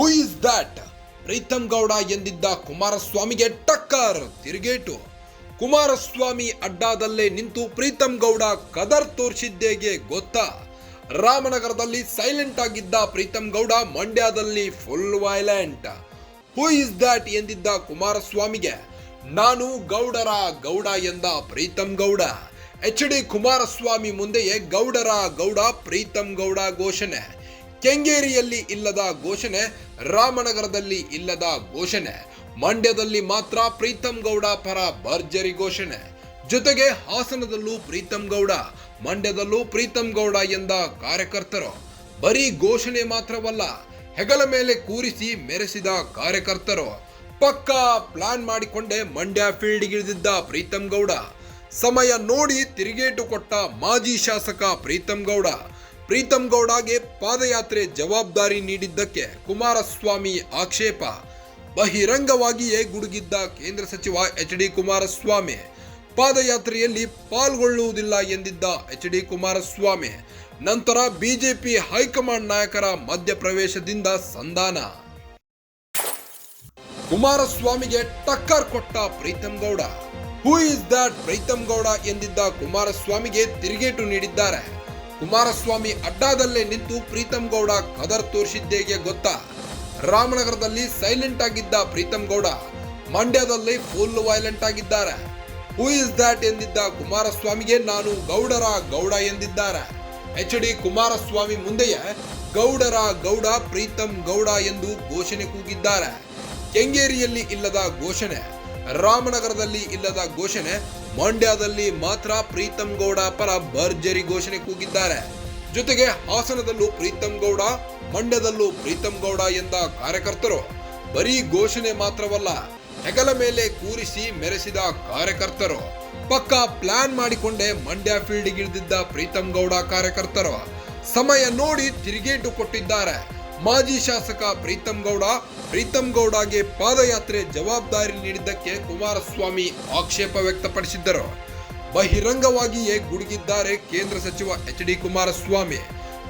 Who is that Preetham Gowda ಎಂದಿದ್ದ ಕುಮಾರಸ್ವಾಮಿಗೆ ಟಕ್ಕರ್, ತಿರುಗೇಟು. ಕುಮಾರಸ್ವಾಮಿ ಅಡ್ಡಾದಲ್ಲೇ ನಿಂತು ಪ್ರೀತಮ್ ಗೌಡ ಕದರ್ ತೋರಿಸಿದ್ದೇಗೆ ಗೊತ್ತಾ? ರಾಮನಗರದಲ್ಲಿ ಸೈಲೆಂಟ್ ಆಗಿದ್ದ ಪ್ರೀತಮ್ ಗೌಡ ಮಂಡ್ಯದಲ್ಲಿ full violent who is that ಎಂದಿದ್ದ ಕುಮಾರಸ್ವಾಮಿಗೆ? ನಾನು ಗೌಡರ ಗೌಡ ಎಂದ ಪ್ರೀತಮ್ ಗೌಡ. ಎಚ್ ಡಿ ಕುಮಾರಸ್ವಾಮಿ ಮುಂದೆಯೇ ಗೌಡರ ಗೌಡ ಪ್ರೀತಮ್ ಗೌಡ ಘೋಷಣೆ. ಕೆಂಗೇರಿಯಲ್ಲಿ ಇಲ್ಲದ ಘೋಷಣೆ, ರಾಮನಗರದಲ್ಲಿ ಇಲ್ಲದ ಘೋಷಣೆ. ಮಂಡ್ಯದಲ್ಲಿ ಮಾತ್ರ ಪ್ರೀತಂ ಗೌಡ ಪರ ಭರ್ಜರಿ ಘೋಷಣೆ. ಜೊತೆಗೆ ಹಾಸನದಲ್ಲೂ ಪ್ರೀತಂ ಗೌಡ, ಮಂಡ್ಯದಲ್ಲೂ ಪ್ರೀತಂ ಗೌಡ ಎಂದ ಕಾರ್ಯಕರ್ತರು. ಬರೀ ಘೋಷಣೆ ಮಾತ್ರವಲ್ಲ, ಹೆಗಲ ಮೇಲೆ ಕೂರಿಸಿ ಮೆರೆಸಿದ ಕಾರ್ಯಕರ್ತರು. ಪಕ್ಕಾ ಪ್ಲಾನ್ ಮಾಡಿಕೊಂಡೇ ಮಂಡ್ಯ ಫೀಲ್ಡ್ಗಿಳಿದಿದ್ದ ಪ್ರೀತಂ ಗೌಡ. ಸಮಯ ನೋಡಿ ತಿರುಗೇಟು ಕೊಟ್ಟ ಮಾಜಿ ಶಾಸಕ ಪ್ರೀತಂ ಗೌಡ. ಪ್ರೀತಂ ಗೌಡಗೆ ಪಾದಯಾತ್ರೆ ಜವಾಬ್ದಾರಿ ನೀಡಿದ್ದಕ್ಕೆ ಕುಮಾರಸ್ವಾಮಿ ಆಕ್ಷೇಪ. ಬಹಿರಂಗವಾಗಿಯೇ ಗುಡುಗಿದ್ದ ಕೇಂದ್ರ ಸಚಿವ ಎಚ್ ಡಿ ಕುಮಾರಸ್ವಾಮಿ. ಪಾದಯಾತ್ರೆಯಲ್ಲಿ ಪಾಲ್ಗೊಳ್ಳುವುದಿಲ್ಲ ಎಂದಿದ್ದ ಎಚ್ ಡಿ ಕುಮಾರಸ್ವಾಮಿ. ನಂತರ ಬಿಜೆಪಿ ಹೈಕಮಾಂಡ್ ನಾಯಕರ ಮಧ್ಯಪ್ರವೇಶದಿಂದ ಸಂಧಾನ. ಕುಮಾರಸ್ವಾಮಿಗೆ ಟಕ್ಕರ್ ಕೊಟ್ಟ Preetham Gowda. Who is that Preetham Gowda ಎಂದಿದ್ದ ಕುಮಾರಸ್ವಾಮಿಗೆ ತಿರುಗೇಟು ನೀಡಿದ್ದಾರೆ. ಕುಮಾರಸ್ವಾಮಿ ಅಡ್ಡಾದಲ್ಲೇ ನಿಂತು ಪ್ರೀತಂ ಗೌಡ ಕದರ್ ತೋರಿಸಿದ್ದೇಗೆ ಗೊತ್ತಾ? ರಾಮನಗರದಲ್ಲಿ ಸೈಲೆಂಟ್ ಆಗಿದ್ದ ಪ್ರೀತಂ ಗೌಡ ಮಂಡ್ಯದಲ್ಲಿ ಫುಲ್ ವೈಲೆಂಟ್ ಆಗಿದ್ದಾರೆ. ಹೂ ಇಸ್ ದಟ್ ಎಂದಿದ್ದ ಕುಮಾರಸ್ವಾಮಿಗೆ ನಾನು ಗೌಡರ ಗೌಡ ಎಂದಿದ್ದಾರೆ. ಎಚ್ ಡಿ ಕುಮಾರಸ್ವಾಮಿ ಮುಂದೆಯೇ ಗೌಡರ ಗೌಡ ಪ್ರೀತಂ ಗೌಡ ಎಂದು ಘೋಷಣೆ ಕೂಗಿದ್ದಾರೆ. ಕೆಂಗೇರಿಯಲ್ಲಿ ಇಲ್ಲದ ಘೋಷಣೆ. ರಾಮನಗರದಲ್ಲಿ ಇಲ್ಲದ ಘೋಷಣೆ, ಮಂಡ್ಯದಲ್ಲಿ ಮಾತ್ರ ಪ್ರೀತಂ ಗೌಡ ಪರ ಭರ್ಜರಿ ಘೋಷಣೆ ಕೂಗಿದ್ದಾರೆ. ಜೊತೆಗೆ ಹಾಸನದಲ್ಲೂ ಪ್ರೀತಂ ಗೌಡ, ಮಂಡ್ಯದಲ್ಲೂ ಪ್ರೀತಂ ಗೌಡ ಎಂದ ಕಾರ್ಯಕರ್ತರು. ಬರೀ ಘೋಷಣೆ ಮಾತ್ರವಲ್ಲ, ಹೆಗಲ ಮೇಲೆ ಕೂರಿಸಿ ಮೆರೆಸಿದ ಕಾರ್ಯಕರ್ತರು. ಪಕ್ಕಾ ಪ್ಲಾನ್ ಮಾಡಿಕೊಂಡೇ ಮಂಡ್ಯ ಫೀಲ್ಡ್ಗಿಳಿದಿದ್ದ ಪ್ರೀತಂ ಗೌಡ ಕಾರ್ಯಕರ್ತರು. ಸಮಯ ನೋಡಿ ತಿರುಗೇಟು ಕೊಟ್ಟಿದ್ದಾರೆ. ಮಾಜಿ ಶಾಸಕ ಪ್ರೀತಂ ಗೌಡ, ಪ್ರೀತಂ ಗೌಡಗೆ ಪಾದಯಾತ್ರೆ ಜವಾಬ್ದಾರಿ ನೀಡಿದ್ದಕ್ಕೆ ಕುಮಾರಸ್ವಾಮಿ ಆಕ್ಷೇಪ ವ್ಯಕ್ತಪಡಿಸಿದ್ದರು. ಬಹಿರಂಗವಾಗಿಯೇ ಗುಡುಗಿದ್ದಾರೆ ಕೇಂದ್ರ ಸಚಿವ ಎಚ್ ಡಿ ಕುಮಾರಸ್ವಾಮಿ.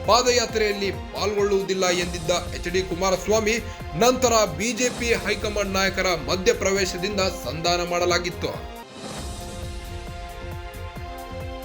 ಪಾದಯಾತ್ರೆಯಲ್ಲಿ ಪಾಲ್ಗೊಳ್ಳುವುದಿಲ್ಲ ಎಂದಿದ್ದ ಎಚ್ ಡಿ ಕುಮಾರಸ್ವಾಮಿ, ನಂತರ ಬಿಜೆಪಿ ಹೈಕಮಾಂಡ್ ನಾಯಕರ ಮಧ್ಯಪ್ರವೇಶದಿಂದ ಸಂಧಾನ ಮಾಡಲಾಗಿತ್ತು.